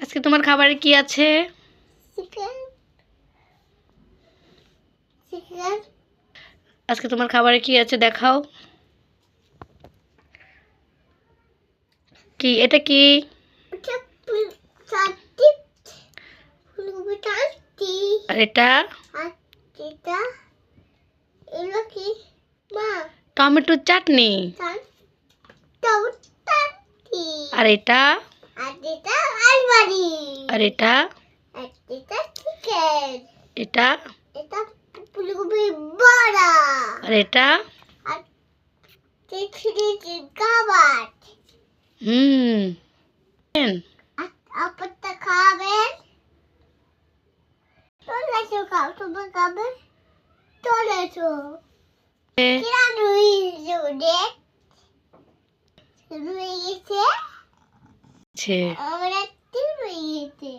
আজকে তোমার খাবারে কি আছে? চিকেন চিকেন আজকে তোমার খাবারে কি আছে দেখাও। কি এটা কি? ফুলকপি আর এটা? মা। টমেটোর চাটনি। আর এটা? আর এটা? এটা? ফুলকপি বড়া। আর এটা? হুম। চলেছো। কাল তোমার কিরা জুড়ে গেছে? আমরা রুই গেছে।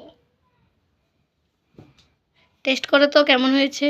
টেস্ট করো তো কেমন হয়েছে?